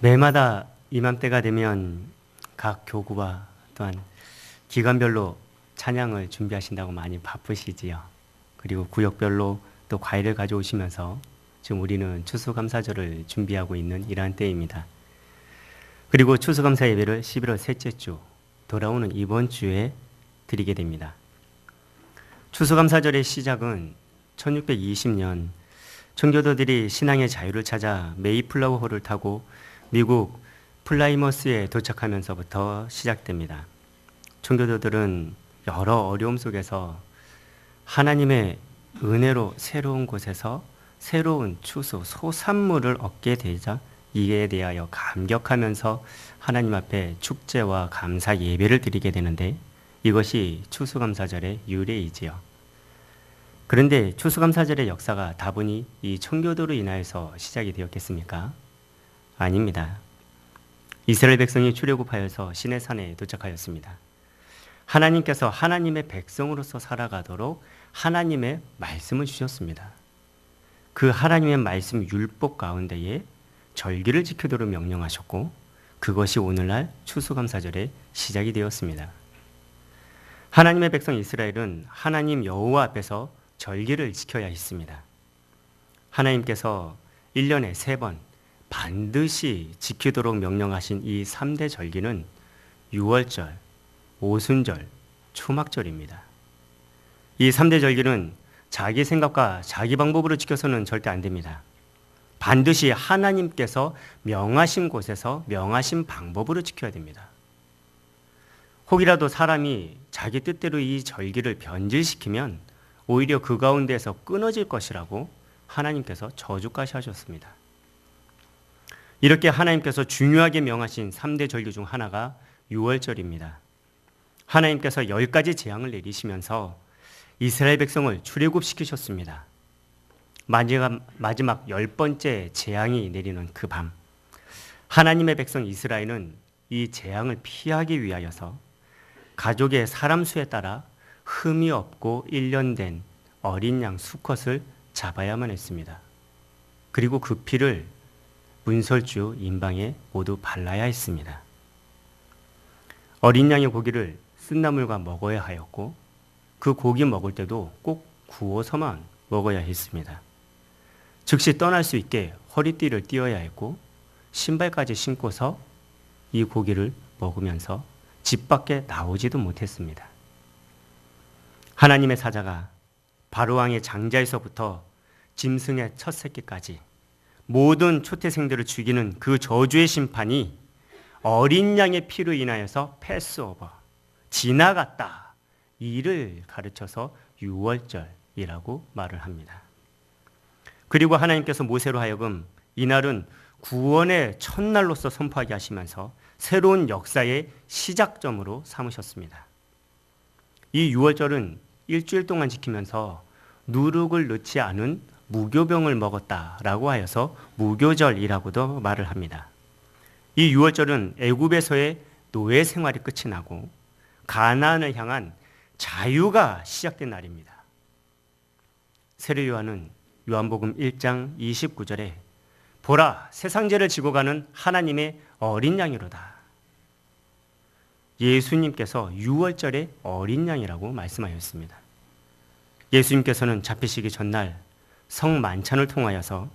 매마다 이맘때가 되면 각 교구와 또한 기관별로 찬양을 준비하신다고 많이 바쁘시지요. 그리고 구역별로 또 과일을 가져오시면서 지금 우리는 추수감사절을 준비하고 있는 이러한 때입니다. 그리고 추수감사 예배를 11월 셋째 주 돌아오는 이번 주에 드리게 됩니다. 추수감사절의 시작은 1620년 청교도들이 신앙의 자유를 찾아 메이플라워 호를 타고 미국 플라이머스에 도착하면서부터 시작됩니다. 청교도들은 여러 어려움 속에서 하나님의 은혜로 새로운 곳에서 새로운 추수, 소산물을 얻게 되자 이에 대하여 감격하면서 하나님 앞에 축제와 감사 예배를 드리게 되는데 이것이 추수감사절의 유래이지요. 그런데 추수감사절의 역사가 다분히 이 청교도로 인하여서 시작이 되었겠습니까? 아닙니다. 이스라엘 백성이 출애굽하여서 시내 산에 도착하였습니다. 하나님께서 하나님의 백성으로서 살아가도록 하나님의 말씀을 주셨습니다. 그 하나님의 말씀 율법 가운데에 절기를 지키도록 명령하셨고 그것이 오늘날 추수감사절의 시작이 되었습니다. 하나님의 백성 이스라엘은 하나님 여호와 앞에서 절기를 지켜야 했습니다. 하나님께서 1년에 세번 반드시 지키도록 명령하신 이 3대 절기는 6월절, 오순절, 초막절입니다. 이 3대 절기는 자기 생각과 자기 방법으로 지켜서는 절대 안 됩니다. 반드시 하나님께서 명하신 곳에서 명하신 방법으로 지켜야 됩니다. 혹이라도 사람이 자기 뜻대로 이 절기를 변질시키면 오히려 그 가운데에서 끊어질 것이라고 하나님께서 저주까지 하셨습니다. 이렇게 하나님께서 중요하게 명하신 3대 절기 중 하나가 6월절입니다. 하나님께서 10가지 재앙을 내리시면서 이스라엘 백성을 출애굽시키셨습니다. 마지막, 마지막 열 번째 재앙이 내리는 그 밤, 하나님의 백성 이스라엘은 이 재앙을 피하기 위하여서 가족의 사람 수에 따라 흠이 없고 1년 된 어린 양 수컷을 잡아야만 했습니다. 그리고 그 피를 문설주 인방에 모두 발라야 했습니다. 어린 양의 고기를 쓴나물과 먹어야 하였고 그 고기 먹을 때도 꼭 구워서만 먹어야 했습니다. 즉시 떠날 수 있게 허리띠를 띄어야 했고 신발까지 신고서 이 고기를 먹으면서 집 밖에 나오지도 못했습니다. 하나님의 사자가 바로왕의 장자에서부터 짐승의 첫 새끼까지 모든 초태생들을 죽이는 그 저주의 심판이 어린 양의 피로 인하여서 패스오버, 지나갔다. 이를 가르쳐서 6월절이라고 말을 합니다. 그리고 하나님께서 모세로 하여금 이날은 구원의 첫날로서 선포하게 하시면서 새로운 역사의 시작점으로 삼으셨습니다. 이 6월절은 일주일 동안 지키면서 누룩을 넣지 않은 무교병을 먹었다라고 하여서 무교절이라고도 말을 합니다. 이 6월절은 애굽에서의 노예 생활이 끝이 나고 가나안을 향한 자유가 시작된 날입니다. 세례 요한은 요한복음 1장 29절에 보라 세상 죄를 지고 가는 하나님의 어린 양이로다. 예수님께서 6월절에 어린 양이라고 말씀하였습니다. 예수님께서는 잡히시기 전날 성만찬을 통하여서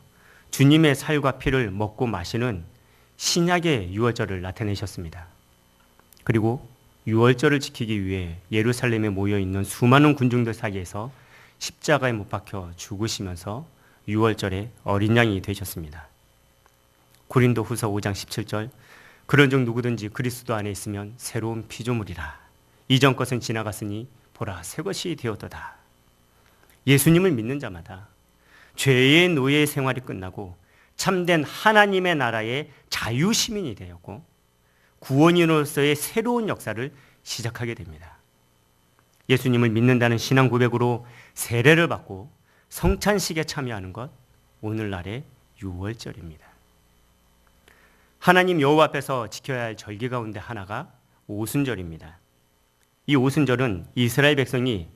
주님의 살과 피를 먹고 마시는 신약의 6월절을 나타내셨습니다. 그리고 6월절을 지키기 위해 예루살렘에 모여 있는 수많은 군중들 사이에서 십자가에 못 박혀 죽으시면서 6월절에 어린 양이 되셨습니다. 고린도 후서 5장 17절 그런즉 누구든지 그리스도 안에 있으면 새로운 피조물이라 이전 것은 지나갔으니 보라 새 것이 되었도다. 예수님을 믿는 자마다 죄의 노예 생활이 끝나고 참된 하나님의 나라의 자유 시민이 되었고 구원인으로서의 새로운 역사를 시작하게 됩니다. 예수님을 믿는다는 신앙 고백으로 세례를 받고 성찬식에 참여하는 것 오늘날의 6월절입니다. 하나님 여호와 앞에서 지켜야 할 절기 가운데 하나가 오순절입니다. 이 오순절은 이스라엘 백성이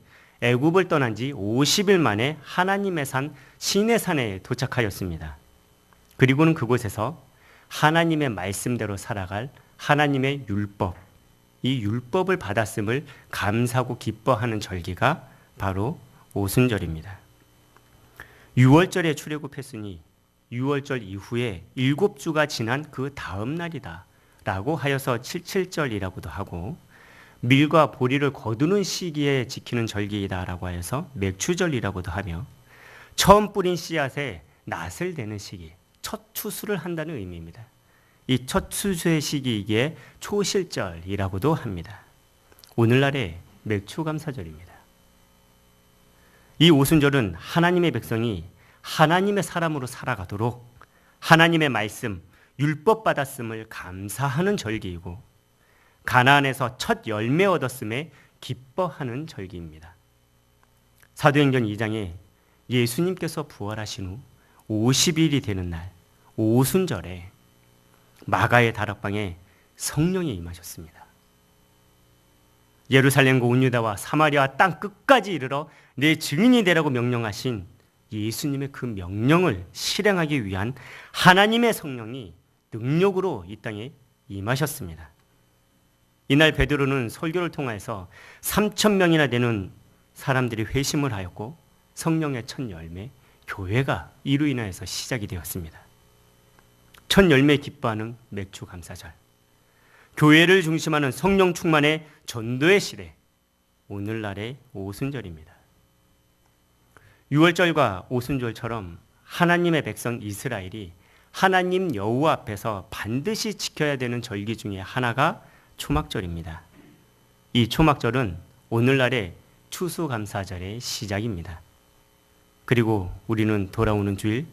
애굽을 떠난 지 50일 만에 하나님의 산 시내산에 도착하였습니다. 그리고는 그곳에서 하나님의 말씀대로 살아갈 하나님의 율법, 이 율법을 받았음을 감사하고 기뻐하는 절기가 바로 오순절입니다. 6월절에 출애굽했으니 6월절 이후에 일곱 주가 지난 그 다음 날이다. 라고 하여서 77절이라고도 하고 밀과 보리를 거두는 시기에 지키는 절기이다라고 하여서 맥추절이라고도 하며 처음 뿌린 씨앗에 낫을 대는 시기, 첫 추수를 한다는 의미입니다. 이 첫 추수의 시기이기에 초실절이라고도 합니다. 오늘날의 맥추감사절입니다. 이 오순절은 하나님의 백성이 하나님의 사람으로 살아가도록 하나님의 말씀, 율법 받았음을 감사하는 절기이고 가나안에서 첫 열매 얻었음에 기뻐하는 절기입니다. 사도행전 2장에 예수님께서 부활하신 후 50일이 되는 날 오순절에 마가의 다락방에 성령이 임하셨습니다. 예루살렘과 온유다와 사마리아 땅 끝까지 이르러 내 증인이 되라고 명령하신 예수님의 그 명령을 실행하기 위한 하나님의 성령이 능력으로 이 땅에 임하셨습니다. 이날 베드로는 설교를 통해서 3천 명이나 되는 사람들이 회심을 하였고 성령의 첫 열매 교회가 이로 인하여서 시작이 되었습니다. 첫 열매 기뻐하는 맥주 감사절. 교회를 중심하는 성령 충만의 전도의 시대. 오늘날의 오순절입니다. 6월절과 오순절처럼 하나님의 백성 이스라엘이 하나님 여호와 앞에서 반드시 지켜야 되는 절기 중에 하나가 초막절입니다. 이 초막절은 오늘날의 추수감사절의 시작입니다. 그리고 우리는 돌아오는 주일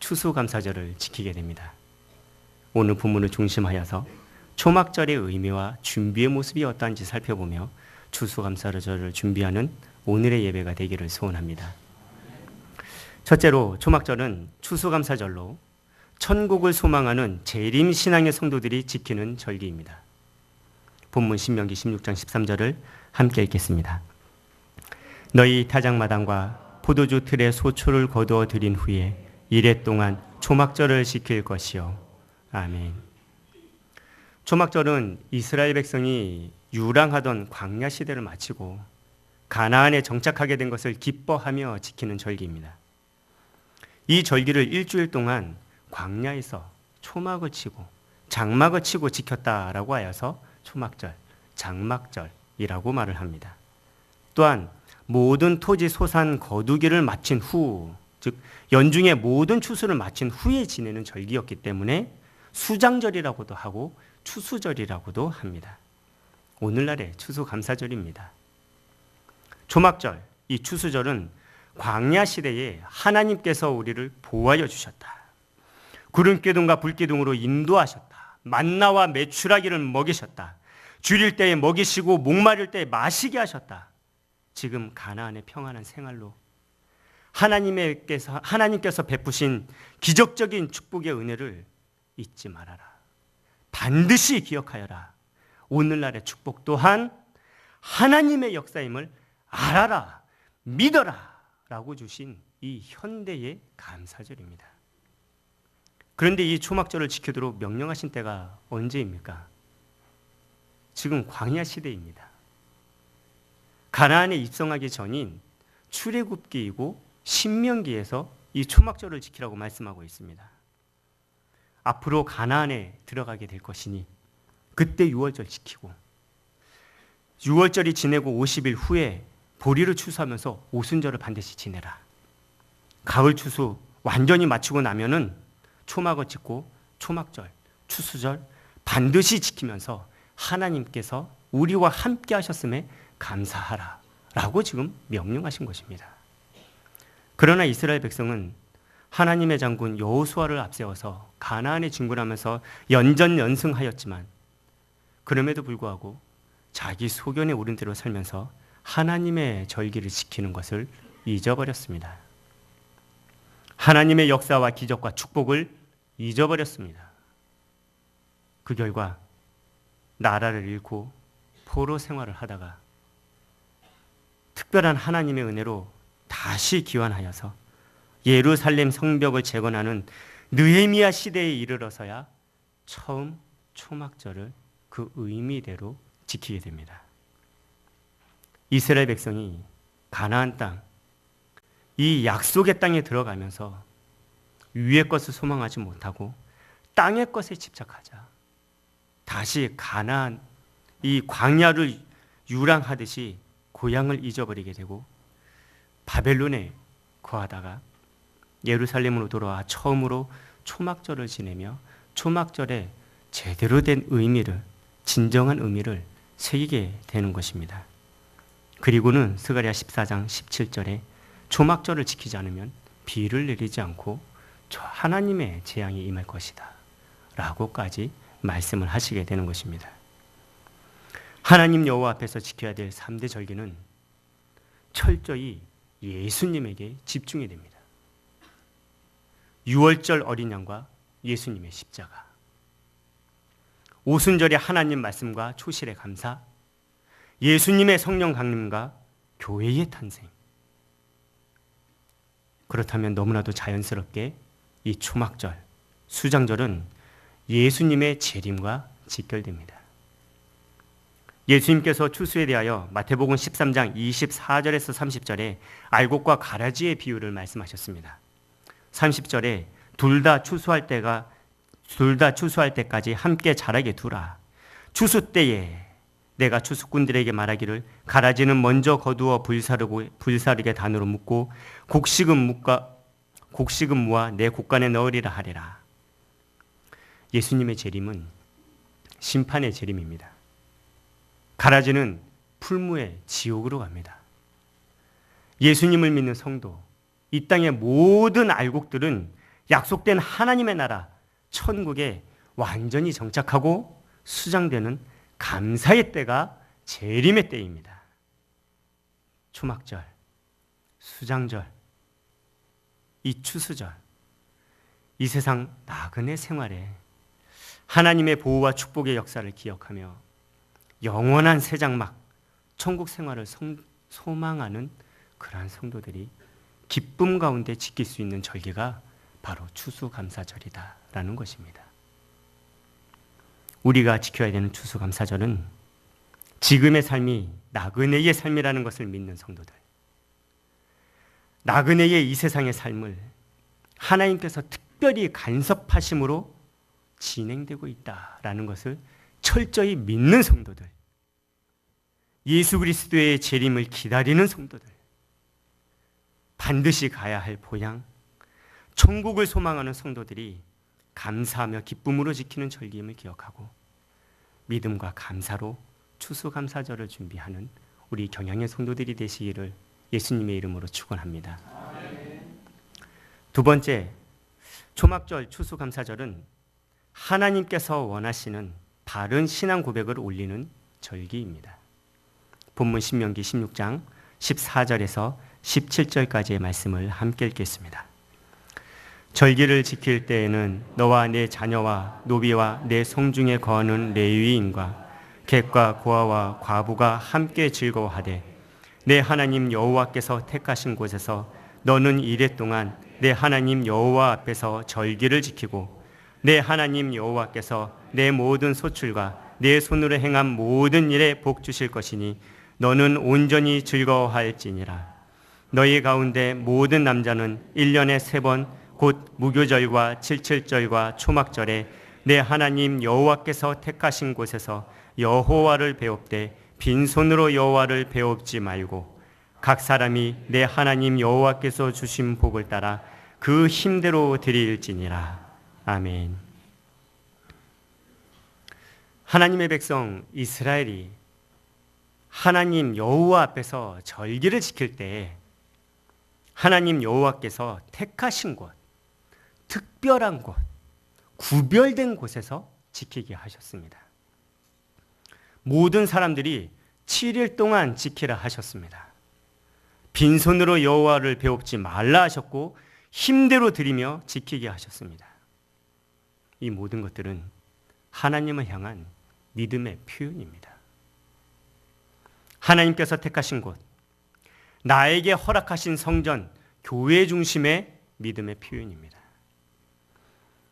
추수감사절을 지키게 됩니다. 오늘 본문을 중심하여서 초막절의 의미와 준비의 모습이 어떠한지 살펴보며 추수감사절을 준비하는 오늘의 예배가 되기를 소원합니다. 첫째로 초막절은 추수감사절로 천국을 소망하는 재림 신앙의 성도들이 지키는 절기입니다. 본문 신명기 16장 13절을 함께 읽겠습니다. 너희 타작마당과 포도주 틀에 소초를 거두어 드린 후에 이래 동안 초막절을 지킬 것이요. 아멘. 초막절은 이스라엘 백성이 유랑하던 광야 시대를 마치고 가나안에 정착하게 된 것을 기뻐하며 지키는 절기입니다. 이 절기를 일주일 동안 광야에서 초막을 치고 장막을 치고 지켰다라고 하여서 초막절, 장막절이라고 말을 합니다. 또한 모든 토지 소산 거두기를 마친 후, 즉 연중의 모든 추수를 마친 후에 지내는 절기였기 때문에 수장절이라고도 하고 추수절이라고도 합니다. 오늘날의 추수감사절입니다. 초막절, 이 추수절은 광야 시대에 하나님께서 우리를 보호하여 주셨다. 구름 기둥과 불 기둥으로 인도하셨다. 만나와 메추라기를 먹이셨다. 줄일 때에 먹이시고 목마를 때에 마시게 하셨다. 지금 가나안의 평안한 생활로 하나님께서 하나님께서 베푸신 기적적인 축복의 은혜를 잊지 말아라. 반드시 기억하여라. 오늘날의 축복 또한 하나님의 역사임을 알아라. 믿어라. 라고 주신 이 현대의 감사절입니다. 그런데 이 초막절을 지키도록 명령하신 때가 언제입니까? 지금 광야 시대입니다. 가나안에 입성하기 전인 출애굽기이고 신명기에서 이 초막절을 지키라고 말씀하고 있습니다. 앞으로 가나안에 들어가게 될 것이니 그때 6월절 지키고 6월절이 지내고 50일 후에 보리를 추수하면서 오순절을 반드시 지내라. 가을 추수 완전히 마치고 나면은 초막을 짓고 초막절, 추수절 반드시 지키면서 하나님께서 우리와 함께 하셨음에 감사하라. 라고 지금 명령하신 것입니다. 그러나 이스라엘 백성은 하나님의 장군 여호수아를 앞세워서 가나안에 진군하면서 연전연승하였지만 그럼에도 불구하고 자기 소견에 오른 대로 살면서 하나님의 절기를 지키는 것을 잊어버렸습니다. 하나님의 역사와 기적과 축복을 잊어버렸습니다. 그 결과 나라를 잃고 포로 생활을 하다가 특별한 하나님의 은혜로 다시 기원하여서 예루살렘 성벽을 재건하는 느헤미야 시대에 이르러서야 처음 초막절을 그 의미대로 지키게 됩니다. 이스라엘 백성이 가나안 땅, 이 약속의 땅에 들어가면서 위의 것을 소망하지 못하고 땅의 것에 집착하자. 다시 가나안 이 광야를 유랑하듯이 고향을 잊어버리게 되고 바벨론에 거하다가 예루살렘으로 돌아와 처음으로 초막절을 지내며 초막절의 제대로 된 의미를 진정한 의미를 새기게 되는 것입니다. 그리고는 스가랴 14장 17절에 초막절을 지키지 않으면 비를 내리지 않고 하나님의 재앙이 임할 것이다. 라고까지 말씀을 하시게 되는 것입니다. 하나님 여호와 앞에서 지켜야 될 3대 절기는 철저히 예수님에게 집중이 됩니다. 6월절 어린 양과 예수님의 십자가. 오순절의 하나님 말씀과 초실의 감사. 예수님의 성령 강림과 교회의 탄생. 그렇다면 너무나도 자연스럽게 이 초막절, 수장절은 예수님의 재림과 직결됩니다. 예수님께서 추수에 대하여 마태복음 13장 24절에서 30절에 알곡과 가라지의 비유를 말씀하셨습니다. 30절에 둘 다 추수할 때가 둘 다 추수할 때까지 함께 자라게 두라. 추수 때에 내가 추수꾼들에게 말하기를 가라지는 먼저 거두어 불사르고 불사르게 단으로 묶고 곡식은 묵과 곡식은 무와 내 곡간에 넣으리라 하리라. 예수님의 재림은 심판의 재림입니다. 가라지는 풀무의 지옥으로 갑니다. 예수님을 믿는 성도, 이 땅의 모든 알곡들은 약속된 하나님의 나라, 천국에 완전히 정착하고 수장되는 감사의 때가 재림의 때입니다. 초막절, 수장절, 이 추수절, 이 세상 나그네 생활에 하나님의 보호와 축복의 역사를 기억하며 영원한 새 장막, 천국 생활을 성, 소망하는 그러한 성도들이 기쁨 가운데 지킬 수 있는 절기가 바로 추수감사절이다라는 것입니다. 우리가 지켜야 되는 추수감사절은 지금의 삶이 나그네의 삶이라는 것을 믿는 성도들. 나그네의 이 세상의 삶을 하나님께서 특별히 간섭하심으로 진행되고 있다라는 것을 철저히 믿는 성도들. 예수 그리스도의 재림을 기다리는 성도들. 반드시 가야 할 보양, 천국을 소망하는 성도들이 감사하며 기쁨으로 지키는 절기임을 기억하고 믿음과 감사로 추수감사절을 준비하는 우리 경양의 성도들이 되시기를 예수님의 이름으로 축원합니다. 두 번째 초막절 추수감사절은 하나님께서 원하시는 바른 신앙 고백을 올리는 절기입니다. 본문 신명기 16장 14절에서 17절까지의 말씀을 함께 읽겠습니다. 절기를 지킬 때에는 너와 내 자녀와 노비와 내 성중에 거하는 레위인과 객과 고아와 과부가 함께 즐거워하되 내 하나님 여호와께서 택하신 곳에서 너는 이래 동안 내 하나님 여호와 앞에서 절기를 지키고 내 하나님 여호와께서 내 모든 소출과 내 손으로 행한 모든 일에 복 주실 것이니 너는 온전히 즐거워할지니라. 너희 가운데 모든 남자는 1년에 세 번 곧 무교절과 칠칠절과 초막절에 내 하나님 여호와께서 택하신 곳에서 여호와를 배웁되 빈손으로 여호와를 배웁지 말고 각 사람이 내 하나님 여호와께서 주신 복을 따라 그 힘대로 드릴지니라 아멘. 하나님의 백성 이스라엘이 하나님 여호와 앞에서 절기를 지킬 때 하나님 여호와께서 택하신 곳 특별한 곳, 구별된 곳에서 지키게 하셨습니다. 모든 사람들이 7일 동안 지키라 하셨습니다. 빈손으로 여호와를 배웁지 말라 하셨고 힘대로 드리며 지키게 하셨습니다. 이 모든 것들은 하나님을 향한 믿음의 표현입니다. 하나님께서 택하신 곳, 나에게 허락하신 성전, 교회 중심의 믿음의 표현입니다.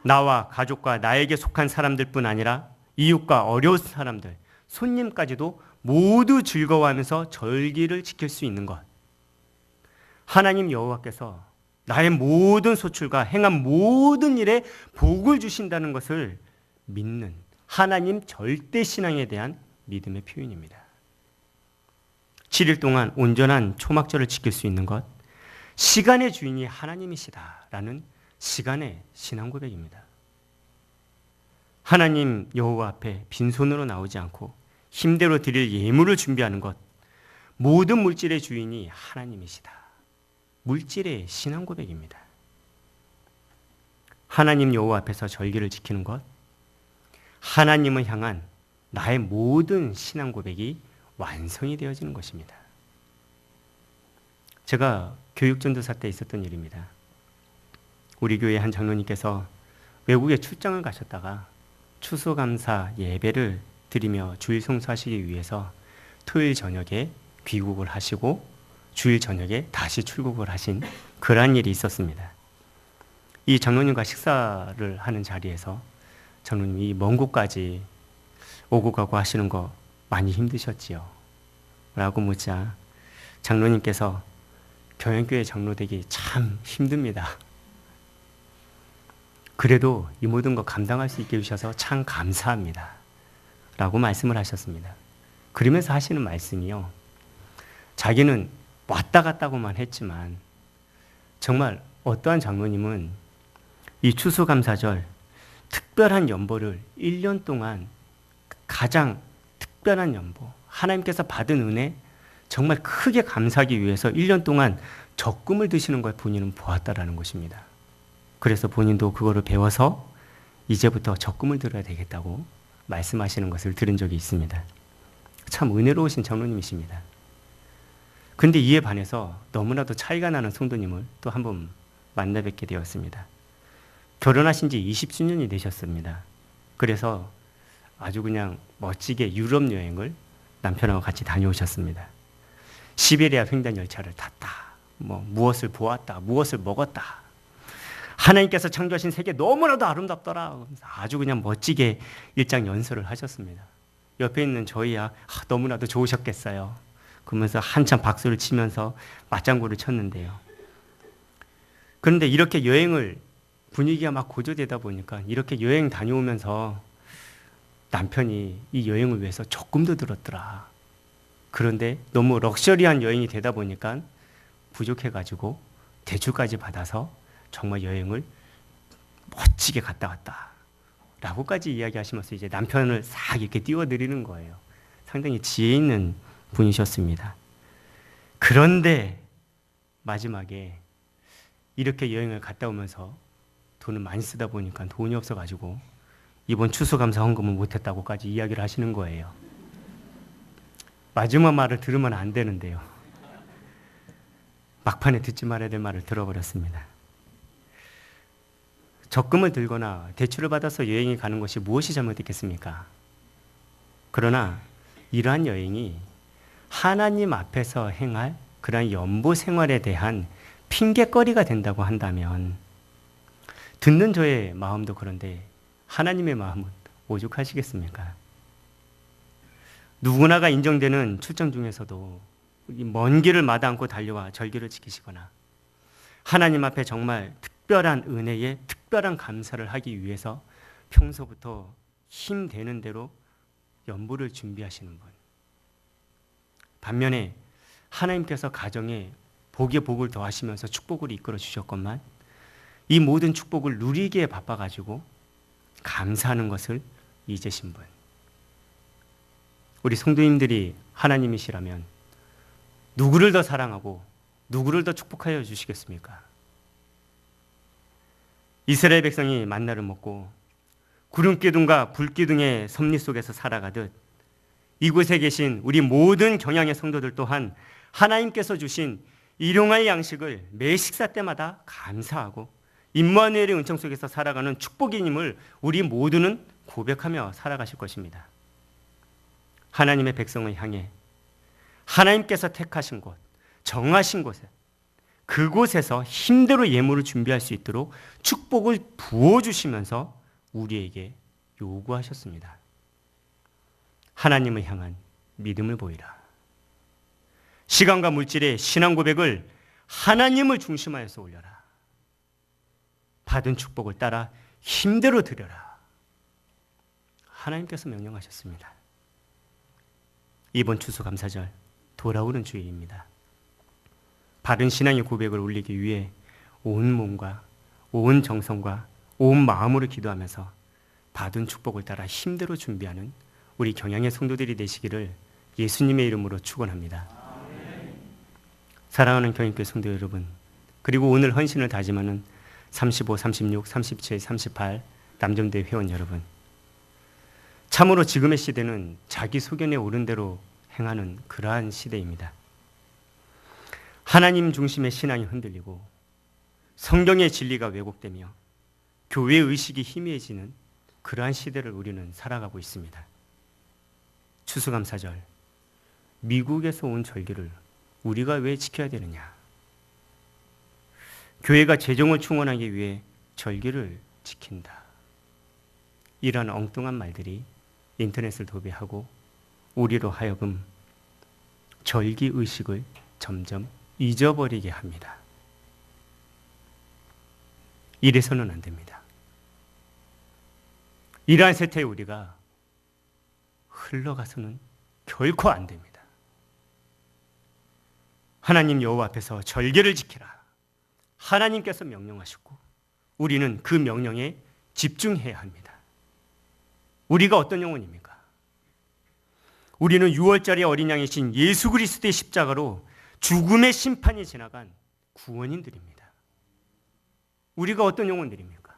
나와 가족과 나에게 속한 사람들 뿐 아니라 이웃과 어려운 사람들, 손님까지도 모두 즐거워하면서 절기를 지킬 수 있는 것. 하나님 여호와께서 나의 모든 소출과 행한 모든 일에 복을 주신다는 것을 믿는 하나님 절대 신앙에 대한 믿음의 표현입니다. 7일 동안 온전한 초막절을 지킬 수 있는 것, 시간의 주인이 하나님이시다라는 시간의 신앙 고백입니다. 하나님 여호와 앞에 빈손으로 나오지 않고 힘대로 드릴 예물을 준비하는 것, 모든 물질의 주인이 하나님이시다. 물질의 신앙 고백입니다. 하나님 여호와 앞에서 절기를 지키는 것, 하나님을 향한 나의 모든 신앙 고백이 완성이 되어지는 것입니다. 제가 교육전도사 때 있었던 일입니다. 우리 교회 한 장로님께서 외국에 출장을 가셨다가 추수감사 예배를 드리며 주일 성수하시기 위해서 토요일 저녁에 귀국을 하시고 주일 저녁에 다시 출국을 하신 그러한 일이 있었습니다. 이 장로님과 식사를 하는 자리에서 장로님이 먼 곳까지 오고 가고 하시는 거 많이 힘드셨지요? 라고 묻자 장로님께서 경영교회 장로 되기 참 힘듭니다. 그래도 이 모든 거 감당할 수 있게 해주셔서 참 감사합니다. 라고 말씀을 하셨습니다. 그러면서 하시는 말씀이요. 자기는 왔다 갔다고만 했지만 정말 어떠한 장로님은 이 추수감사절 특별한 연보를 1년 동안 가장 특별한 연보, 하나님께서 받은 은혜 정말 크게 감사하기 위해서 1년 동안 적금을 드시는 걸 본인은 보았다라는 것입니다. 그래서 본인도 그거를 배워서 이제부터 적금을 들어야 되겠다고 말씀하시는 것을 들은 적이 있습니다. 참 은혜로우신 장로님이십니다. 근데 이에 반해서 너무나도 차이가 나는 성도님을 또 한 번 만나 뵙게 되었습니다. 결혼하신 지 20주년이 되셨습니다. 그래서 아주 그냥 멋지게 유럽 여행을 남편하고 같이 다녀오셨습니다. 시베리아 횡단 열차를 탔다. 뭐 무엇을 보았다. 무엇을 먹었다. 하나님께서 창조하신 세계 너무나도 아름답더라. 아주 그냥 멋지게 일장 연설을 하셨습니다. 옆에 있는 저희야 아, 너무나도 좋으셨겠어요. 그러면서 한참 박수를 치면서 맞장구를 쳤는데요. 그런데 이렇게 여행을 분위기가 막 고조되다 보니까 이렇게 여행 다녀오면서 남편이 이 여행을 위해서 적금도 들었더라. 그런데 너무 럭셔리한 여행이 되다 보니까 부족해가지고 대출까지 받아서 정말 여행을 멋지게 갔다 왔다. 라고까지 이야기하시면서 이제 남편을 싹 이렇게 띄워드리는 거예요. 상당히 지혜 있는 분이셨습니다. 그런데 마지막에 이렇게 여행을 갔다 오면서 돈을 많이 쓰다 보니까 돈이 없어가지고 이번 추수감사 헌금을 못했다고까지 이야기를 하시는 거예요. 마지막 말을 들으면 안 되는데요. 막판에 듣지 말아야 될 말을 들어버렸습니다. 적금을 들거나 대출을 받아서 여행에 가는 것이 무엇이 잘못됐겠습니까? 그러나 이러한 여행이 하나님 앞에서 행할 그러한 연보 생활에 대한 핑계거리가 된다고 한다면 듣는 저의 마음도 그런데 하나님의 마음은 오죽하시겠습니까? 누구나가 인정되는 출장 중에서도 먼 길을 마다 않고 달려와 절기를 지키시거나 하나님 앞에 정말 특별한 은혜에 특별한 감사를 하기 위해서 평소부터 힘 되는 대로 연보를 준비하시는 분. 반면에 하나님께서 가정에 복의 복을 더하시면서 축복을 이끌어 주셨건만 이 모든 축복을 누리기에 바빠가지고 감사하는 것을 잊으신 분. 우리 성도님들이 하나님이시라면 누구를 더 사랑하고 누구를 더 축복하여 주시겠습니까? 이스라엘 백성이 만나를 먹고 구름 기둥과 불 기둥의 섭리 속에서 살아가듯 이곳에 계신 우리 모든 경양의 성도들 또한 하나님께서 주신 일용할 양식을 매 식사 때마다 감사하고 임마누엘의 은총 속에서 살아가는 축복이님을 우리 모두는 고백하며 살아가실 것입니다. 하나님의 백성을 향해 하나님께서 택하신 곳, 정하신 곳에 그곳에서 힘대로 예물을 준비할 수 있도록 축복을 부어주시면서 우리에게 요구하셨습니다. 하나님을 향한 믿음을 보이라. 시간과 물질의 신앙 고백을 하나님을 중심하여서 올려라. 받은 축복을 따라 힘대로 드려라. 하나님께서 명령하셨습니다. 이번 추수 감사절 돌아오는 주일입니다. 바른 신앙의 고백을 올리기 위해 온 몸과 온 정성과 온 마음으로 기도하면서 받은 축복을 따라 힘대로 준비하는 우리 경양의 성도들이 되시기를 예수님의 이름으로 축원합니다. 사랑하는 경인교회 성도 여러분, 그리고 오늘 헌신을 다짐하는 35, 36, 37, 38 남점대 회원 여러분. 참으로 지금의 시대는 자기 소견에 오른 대로 행하는 그러한 시대입니다. 하나님 중심의 신앙이 흔들리고 성경의 진리가 왜곡되며 교회 의식이 희미해지는 그러한 시대를 우리는 살아가고 있습니다. 추수감사절 미국에서 온 절기를 우리가 왜 지켜야 되느냐? 교회가 재정을 충원하기 위해 절기를 지킨다. 이런 엉뚱한 말들이 인터넷을 도배하고 우리로 하여금 절기 의식을 점점 잊어버리게 합니다. 이래서는 안 됩니다. 이러한 세태에 우리가 흘러가서는 결코 안 됩니다. 하나님 여호와 앞에서 절개를 지키라. 하나님께서 명령하셨고 우리는 그 명령에 집중해야 합니다. 우리가 어떤 영혼입니까? 우리는 6월절의 어린 양이신 예수 그리스도의 십자가로 죽음의 심판이 지나간 구원인들입니다. 우리가 어떤 영혼들입니까?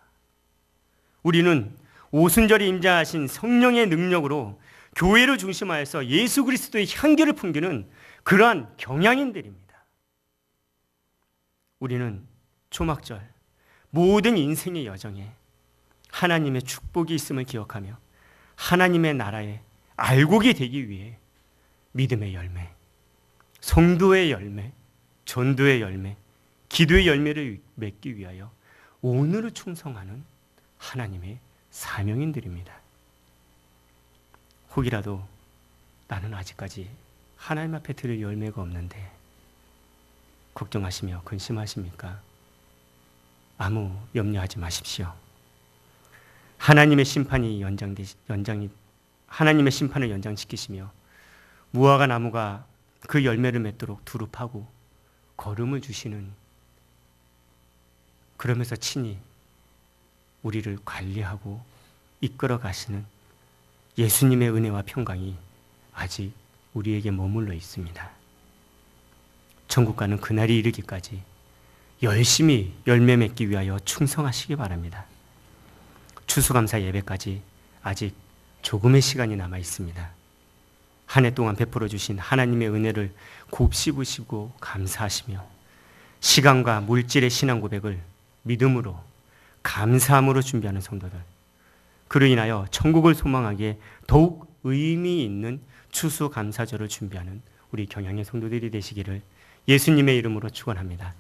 우리는 오순절에 임자하신 성령의 능력으로 교회를 중심하여서 예수 그리스도의 향기를 풍기는 그러한 경향인들입니다. 우리는 초막절 모든 인생의 여정에 하나님의 축복이 있음을 기억하며 하나님의 나라에 알곡이 되기 위해 믿음의 열매, 성도의 열매, 전도의 열매, 기도의 열매를 맺기 위하여 오늘을 충성하는 하나님의 사명인들입니다. 혹이라도 나는 아직까지 하나님 앞에 드릴 열매가 없는데 걱정하시며 근심하십니까? 아무 염려하지 마십시오. 하나님의 심판이 연장되 연장이 하나님의 심판을 연장시키시며 무화과 나무가 그 열매를 맺도록 두릅하고 걸음을 주시는 그러면서 친히 우리를 관리하고 이끌어 가시는 예수님의 은혜와 평강이 아직 우리에게 머물러 있습니다. 천국 가는 그날이 이르기까지 열심히 열매 맺기 위하여 충성하시기 바랍니다. 추수감사 예배까지 아직 조금의 시간이 남아 있습니다. 한 해 동안 베풀어 주신 하나님의 은혜를 곱씹으시고 감사하시며 시간과 물질의 신앙 고백을 믿음으로 감사함으로 준비하는 성도들. 그로 인하여 천국을 소망하기에 더욱 의미 있는 추수 감사절을 준비하는 우리 경양의 성도들이 되시기를 예수님의 이름으로 축원합니다.